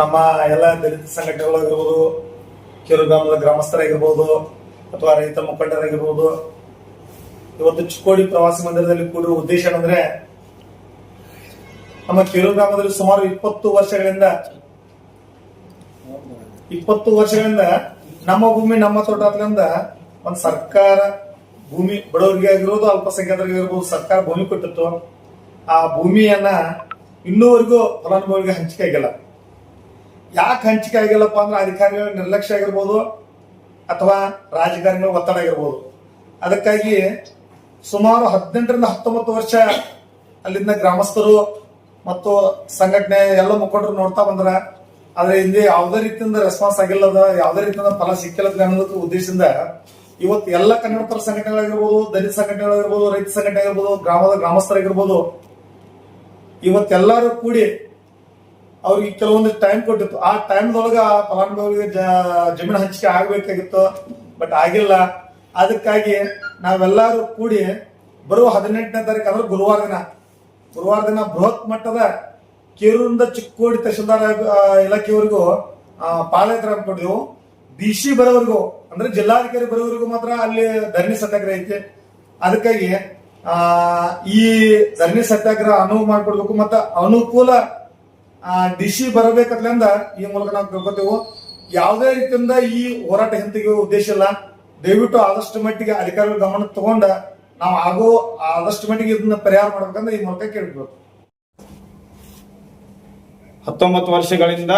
ನಮ್ಮ ಎಲ್ಲ ದಲಿತ ಸಂಘಟನೆಗಳಾಗಿರ್ಬೋದು ಕಿರು ಗ್ರಾಮದ ಗ್ರಾಮಸ್ಥರಾಗಿರ್ಬೋದು, ಅಥವಾ ರೈತ ಮುಖಂಡರಾಗಿರ್ಬೋದು, ಇವತ್ತು ಚಿಕ್ಕೋಡಿ ಪ್ರವಾಸಿ ಮಂದಿರದಲ್ಲಿ ಕೂಡಿರುವ ಉದ್ದೇಶ ಏನಂದ್ರೆ, ನಮ್ಮ ಕಿರು ಗ್ರಾಮದಲ್ಲಿ ಸುಮಾರು ಇಪ್ಪತ್ತು ವರ್ಷಗಳಿಂದ ಇಪ್ಪತ್ತು ವರ್ಷಗಳಿಂದ ನಮ್ಮ ಭೂಮಿ, ನಮ್ಮ ತೋಟ ಒಂದು ಒಂದ್ ಸರ್ಕಾರ ಭೂಮಿ ಬಡವರಿಗೆ ಆಗಿರೋದು ಅಲ್ಪಸಂಖ್ಯಾತರಿಗೆ ಇರ್ಬೋದು ಸರ್ಕಾರ ಭೂಮಿ ಕೊಟ್ಟಿತ್ತು. ಆ ಭೂಮಿಯನ್ನ ಇನ್ನೂವರೆಗೂ ಫಲಾನುಭವಿಗೆ ಹಂಚಿಕೆ ಆಗಿಲ್ಲ. ಯಾಕೆ ಹಂಚಿಕೆ ಆಗಿಲ್ಲಪ್ಪ ಅಂದ್ರೆ ಅಧಿಕಾರಿಗಳ ನಿರ್ಲಕ್ಷ್ಯ ಆಗಿರ್ಬೋದು ಅಥವಾ ರಾಜಕಾರಣಿಗಳ ಒತ್ತಡ ಆಗಿರ್ಬೋದು. ಅದಕ್ಕಾಗಿ ಸುಮಾರು ಹದಿನೆಂಟರಿಂದ ಹತ್ತೊಂಬತ್ತು ವರ್ಷ ಅಲ್ಲಿಂದ ಗ್ರಾಮಸ್ಥರು ಮತ್ತು ಸಂಘಟನೆ ಎಲ್ಲ ಮುಖಂಡರು ನೋಡ್ತಾ ಬಂದ್ರ, ಆದ್ರೆ ಹಿಂದೆ ಯಾವುದೇ ರೀತಿಯಿಂದ ರೆಸ್ಪಾನ್ಸ್ ಆಗಿಲ್ಲದ, ಯಾವುದೇ ರೀತಿಯಿಂದ ಫಲ ಸಿಕ್ಕಿಲ್ಲ ಅನ್ನೋದಕ್ಕೆ ಉದ್ದೇಶದಿಂದ ಇವತ್ತು ಎಲ್ಲ ಕನ್ನಡ ಪರ ಸಂಘಟನೆಗಳಾಗಿರ್ಬೋದು, ದಲಿತ ಸಂಘಟನೆಗಳಾಗಿರ್ಬೋದು, ರೈತ ಸಂಘಟನೆ ಆಗಿರ್ಬೋದು, ಗ್ರಾಮದ ಗ್ರಾಮಸ್ಥರಾಗಿರ್ಬೋದು, ಇವತ್ತೆಲ್ಲರೂ ಕೂಡಿ ಅವ್ರಿಗೆ ಕೆಲವೊಂದು ಟೈಮ್ ಕೊಟ್ಟಿತ್ತು. ಆ ಟೈಮ್ದೊಳಗ ಫಲಾನುಭವಿಗಳಿಗೆ ಫಲಾನುಭವಿಗೆ ಜಮೀನು ಹಂಚಿಕೆ ಆಗಬೇಕಾಗಿತ್ತು ಬಟ್ ಆಗಿಲ್ಲ. ಅದಕ್ಕಾಗಿ ನಾವೆಲ್ಲರೂ ಕೂಡಿ ಬರುವ ಹದಿನೆಂಟನೇ ತಾರೀಕು ಅಂದ್ರೆ ಗುರುವಾರ ದಿನ. ಗುರುವಾರ ದಿನ ಬೃಹತ್ ಮಟ್ಟದ ಕೇರೂರಿಂದ ಚಿಕ್ಕೋಡಿ ತಹಶೀಲ್ದಾರ್ ಆ, ಇಲಾಖೆವರೆಗೂ ಆ, ಪಾದಯಾತ್ರೆ ಹಮ್ಮಿಕೊಂಡಿದ್ದೆವು ಡಿ ಸಿ ಬರೋವರೆಗೂ ಅಂದ್ರೆ ಜಿಲ್ಲಾಧಿಕಾರಿ ಬರೋವರೆಗೂ ಮಾತ್ರ ಅಲ್ಲಿ ಧರಣಿ ಸತ್ಯಾಗ್ರಹ ಐತಿ. ಅದಕ್ಕಾಗಿ ಆ ಈ ಧರಣಿ ಸತ್ಯಾಗ್ರಹ ಅನುವು ಮಾಡಿಕೊಡ್ಬೇಕು ಮತ್ತೆ ಅನುಕೂಲ ಡಿ ಸಿ ಬರಬೇಕಂದ್ರಿಂದ ಈ ಮೂಲಕ ನಾವು ತಿಳ್ಕೊತೇವೆ. ಯಾವುದೇ ರೀತಿಯಿಂದ ಈ ಹೋರಾಟ ಹಿಂತೆಗೆ ಉದ್ದೇಶ ಇಲ್ಲ. ದಯವಿಟ್ಟು ಆದಷ್ಟು ಮಟ್ಟಿಗೆ ಅಧಿಕಾರಿಗಳ ಗಮನ ತಗೊಂಡ ನಾವು ಆಗೋ ಆದಷ್ಟು ಮಟ್ಟಿಗೆ ಇದನ್ನ ಪರಿಹಾರ ಮಾಡ್ಬೇಕಂದ್ರೆ ಈ ಮೂಲಕ ಕೇಳ್ಬೇಕು ಹತ್ತೊಂಬತ್ತು ವರ್ಷಗಳಿಂದ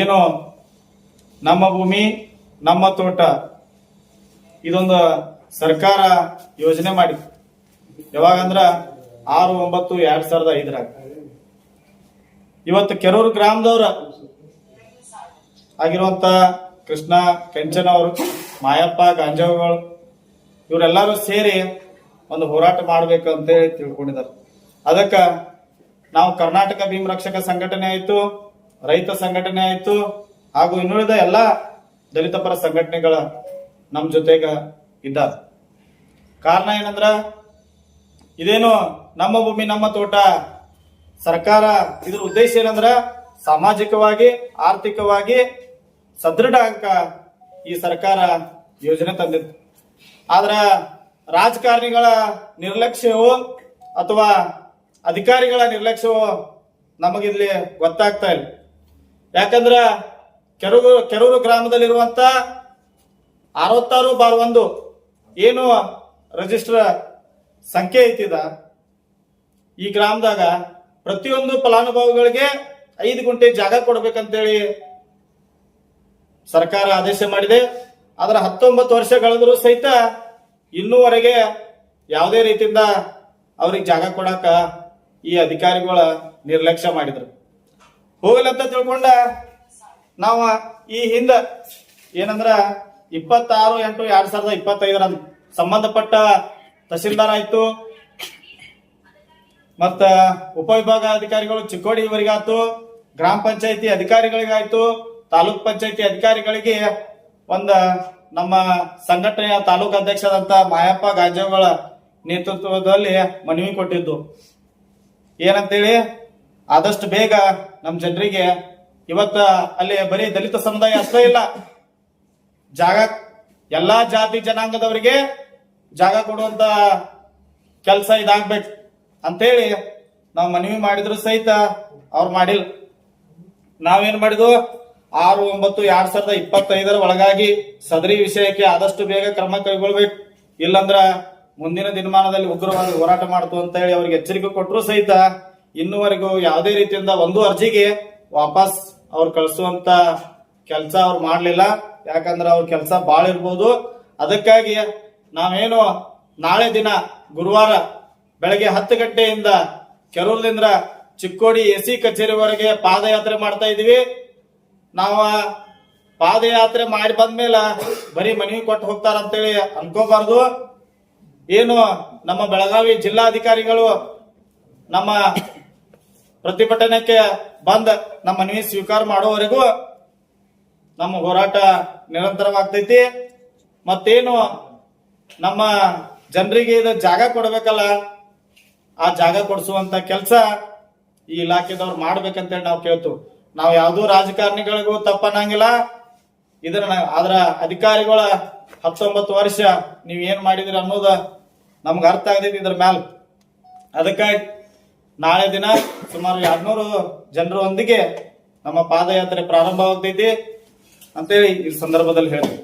ಏನು ನಮ್ಮ ಭೂಮಿ, ನಮ್ಮ ತೋಟ, ಇದೊಂದು ಸರ್ಕಾರ ಯೋಜನೆ ಮಾಡಿ ಯಾವಾಗಂದ್ರ ಆರು ಒಂಬತ್ತು ಎರಡ್ ಸಾವಿರದ ಐದರಾಗ. ಇವತ್ತು ಕೆರೂರು ಗ್ರಾಮದವ್ರ ಆಗಿರುವಂತ ಕೃಷ್ಣ, ಕೆಂಚನ ಅವರು, ಮಾಯಪ್ಪ, ಗಾಂಜಾವುಗಳು, ಇವರೆಲ್ಲರೂ ಸೇರಿ ಒಂದು ಹೋರಾಟ ಮಾಡ್ಬೇಕು ಅಂತೇಳಿ ತಿಳ್ಕೊಂಡಿದ್ದಾರೆ. ಅದಕ್ಕ ನಾವು ಕರ್ನಾಟಕ ಭೀಮ್ ರಕ್ಷಕ ಸಂಘಟನೆ ಆಯಿತು, ರೈತ ಸಂಘಟನೆ ಆಯಿತು, ಹಾಗೂ ಇನ್ನುಳಿದ ಎಲ್ಲ ದಲಿತ ಪರ ಸಂಘಟನೆಗಳ ನಮ್ಮ ಜೊತೆಗ ಇದ್ದಾರೆ. ಕಾರಣ ಏನಂದ್ರ, ಇದೇನು ನಮ್ಮ ಭೂಮಿ, ನಮ್ಮ ತೋಟ ಸರ್ಕಾರ ಇದ್ರ ಉದ್ದೇಶ ಏನಂದ್ರ ಸಾಮಾಜಿಕವಾಗಿ, ಆರ್ಥಿಕವಾಗಿ ಸದೃಢ ಅಂಕ ಈ ಸರ್ಕಾರ ಯೋಜನೆ ತಂದಿತ್ತು. ಆದ್ರ ರಾಜಕಾರಣಿಗಳ ನಿರ್ಲಕ್ಷ್ಯವೋ ಅಥವಾ ಅಧಿಕಾರಿಗಳ ನಿರ್ಲಕ್ಷ್ಯವೋ ನಮಗಿಲ್ಲಿ ಗೊತ್ತಾಗ್ತಾ ಇಲ್ಲ. ಯಾಕಂದ್ರ ಕೆರೂರು ಕೆರೂರು ಗ್ರಾಮದಲ್ಲಿರುವಂತ ಅರವತ್ತಾರು ಬಾರ್ ಒಂದು ಏನು ರಿಜಿಸ್ಟರ್ ಸಂಖ್ಯೆ ಐತಿದ ಈ ಗ್ರಾಮದಾಗ ಪ್ರತಿಯೊಂದು ಫಲಾನುಭವಿಗಳಿಗೆ ಐದು ಗುಂಟೆ ಜಾಗ ಕೊಡ್ಬೇಕಂತೇಳಿ ಸರ್ಕಾರ ಆದೇಶ ಮಾಡಿದೆ. ಅದರ ಹತ್ತೊಂಬತ್ತು ವರ್ಷ ಕಳೆದರೂ ಸಹಿತ ಇನ್ನೂವರೆಗೆ ಯಾವುದೇ ರೀತಿಯಿಂದ ಅವ್ರಿಗೆ ಜಾಗ ಕೊಡಕ ಈ ಅಧಿಕಾರಿಗಳ ನಿರ್ಲಕ್ಷ್ಯ ಮಾಡಿದ್ರು. ಹೋಗಲಂತ ತಿಳ್ಕೊಂಡ ನಾವು ಈ ಹಿಂದ ಏನಂದ್ರ ಇಪ್ಪತ್ತಾರು ಎಂಟು ಎರಡ್ ಸಾವಿರದ ಇಪ್ಪತ್ತೈದರ ಸಂಬಂಧಪಟ್ಟ ತಹಸೀಲ್ದಾರ್ ಆಯ್ತು ಮತ್ತ ಉಪವಿಭಾಗ ಅಧಿಕಾರಿಗಳು ಚಿಕ್ಕೋಡಿ ಇವರಿಗಾಯ್ತು ಗ್ರಾಮ ಪಂಚಾಯತಿ ಅಧಿಕಾರಿಗಳಿಗಾಯ್ತು, ತಾಲೂಕ್ ಪಂಚಾಯತಿ ಅಧಿಕಾರಿಗಳಿಗೆ ಒಂದ ನಮ್ಮ ಸಂಘಟನೆಯ ತಾಲೂಕ್ ಅಧ್ಯಕ್ಷರಾದಂತ ಮಾಯಪ್ಪ ಗಾಂಜಾವಗಳ ನೇತೃತ್ವದಲ್ಲಿ ಮನವಿ ಕೊಟ್ಟಿದ್ದು. ಏನಂತೇಳಿ, ಆದಷ್ಟು ಬೇಗ ನಮ್ಮ ಜನರಿಗೆ ಇವತ್ತ ಅಲ್ಲಿ ಬರೀ ದಲಿತ ಸಮುದಾಯ ಅಷ್ಟೇ ಇಲ್ಲ, ಜಾಗ, ಎಲ್ಲಾ ಜಾತಿ ಜನಾಂಗದವರಿಗೆ ಜಾಗ ಕೊಡುವಂತ ಕೆಲಸ ಇದಾಗ್ಬೇಕು. ಅಂತೇಳಿ ನಾವು ಮನವಿ ಮಾಡಿದ್ರು ಸಹಿತ ಅವ್ರು ಮಾಡಿಲ್ಲ. ನಾವೇನ್ ಮಾಡಿದ್ವು? ಆರು, ಒಂಬತ್ತು, ಎರಡ್ ಸಾವಿರದ ಇಪ್ಪತ್ತೈದರ ಒಳಗಾಗಿ ಸದರಿ ವಿಷಯಕ್ಕೆ ಆದಷ್ಟು ಬೇಗ ಕ್ರಮ ಕೈಗೊಳ್ಬೇಕು. ಇಲ್ಲಂದ್ರ ಮುಂದಿನ ದಿನಮಾನದಲ್ಲಿ ಉಗ್ರವಾಗಿ ಹೋರಾಟ ಮಾಡ್ತು ಅಂತ ಹೇಳಿ ಅವ್ರಿಗೆ ಎಚ್ಚರಿಕೆ ಕೊಟ್ಟರು ಸಹಿತ ಇನ್ನುವರೆಗೂ ಯಾವುದೇ ರೀತಿಯಿಂದ ಒಂದು ಅರ್ಜಿಗೆ ವಾಪಸ್ ಅವ್ರು ಕಳಿಸುವಂತ ಕೆಲಸ ಅವ್ರು ಮಾಡ್ಲಿಲ್ಲ. ಯಾಕಂದ್ರೆ ಅವ್ರ ಕೆಲಸ ಬಾಳ ಇರ್ಬೋದು. ಅದಕ್ಕಾಗಿ ನಾವೇನು ನಾಳೆ ದಿನ ಗುರುವಾರ ಬೆಳಗ್ಗೆ ಹತ್ತು ಗಂಟೆಯಿಂದ ಕೆರೂರದಿಂದ ಚಿಕ್ಕೋಡಿ ಎಸಿ ಕಚೇರಿವರೆಗೆ ಪಾದಯಾತ್ರೆ ಮಾಡ್ತಾ ಇದೀವಿ ನಾವು ಪಾದಯಾತ್ರೆ ಮಾಡಿ ಬಂದ್ಮೇಲೆ ಬರೀ ಮನವಿ ಕೊಟ್ಟು ಹೋಗ್ತಾರ ಅಂತೇಳಿ ಅನ್ಕೋಬಾರ್ದು. ಏನು ನಮ್ಮ ಬೆಳಗಾವಿ ಜಿಲ್ಲಾಧಿಕಾರಿಗಳು ನಮ್ಮ ಪ್ರತಿಭಟನೆಗೆ ಬಂದ ನಮ್ಮ ಮನವಿ ಸ್ವೀಕಾರ ಮಾಡೋವರೆಗೂ ನಮ್ಮ ಹೋರಾಟ ನಿರಂತರವಾಗ್ತೈತಿ. ಮತ್ತೇನು ನಮ್ಮ ಜನರಿಗೆ ಇದು ಜಾಗ ಕೊಡ್ಬೇಕಲ್ಲ ಆ ಜಾಗ ಕೊಡಿಸುವಂತ ಕೆಲಸ ಈ ಇಲಾಖೆದವ್ರು ಮಾಡ್ಬೇಕಂತೇಳಿ ನಾವು ಕೇಳ್ತು. ನಾವು ಯಾವ್ದೂ ರಾಜಕಾರಣಿಗಳಿಗೂ ತಪ್ಪನ್ನಂಗಿಲ್ಲ. ಇದನ್ನ ಆದ್ರ ಅಧಿಕಾರಿಗಳ ಹತ್ತೊಂಬತ್ತು ವರ್ಷ ನೀವ್ ಏನ್ ಮಾಡಿದಿರ ಅನ್ನೋದ ನಮ್ಗೆ ಅರ್ಥ ಆಗ್ತೈತಿ ಇದ್ರ ಮ್ಯಾಲ. ಅದಕ್ಕಾಗಿ ನಾಳೆ ದಿನ ಸುಮಾರು ಎರಡ್ನೂರು ಜನರೊಂದಿಗೆ ನಮ್ಮ ಪಾದಯಾತ್ರೆ ಪ್ರಾರಂಭವಾಗ್ತೈತಿ ಅಂತೇಳಿ ಈ ಸಂದರ್ಭದಲ್ಲಿ ಹೇಳ್ತೀವಿ